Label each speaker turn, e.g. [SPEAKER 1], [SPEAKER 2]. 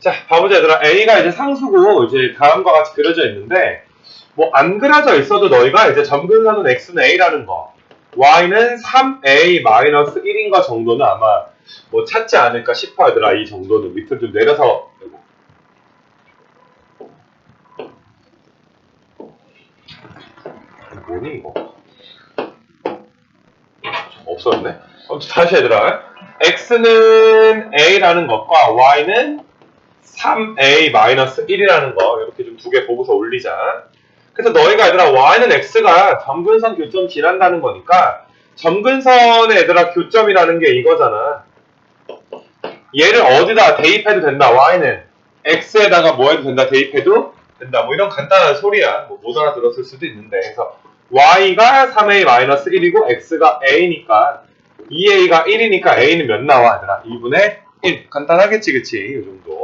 [SPEAKER 1] 자, 봐보자, 얘들아. A가 이제 상수고, 이제 다음과 같이 그려져 있는데, 뭐, 안 그려져 있어도 너희가 이제 점근선은 X는 A라는 거, Y는 3A-1인 거 정도는 아마 뭐 찾지 않을까 싶어, 얘들아. 이 정도는. 밑으로 좀 내려서. 뭐니, 이거? 없었네? 어, 다시 얘들아. X는 A라는 것과 Y는 3A-1이라는 거 이렇게 좀 두 개 보고서 올리자. 그래서 너희가 얘들아 Y는 X가 점근선 교점 지난다는 거니까 점근선의 얘들아 교점이라는 게 이거잖아. 얘를 어디다 대입해도 된다. Y는 X에다가 뭐 해도 된다. 대입해도 된다. 뭐 이런 간단한 소리야. 뭐 못 알아들었을 수도 있는데. 그래서 Y가 3A-1이고 X가 A니까 2A가 1이니까 A는 몇 나와 얘들아? 2분의 1. 간단하겠지 그치? 이 정도.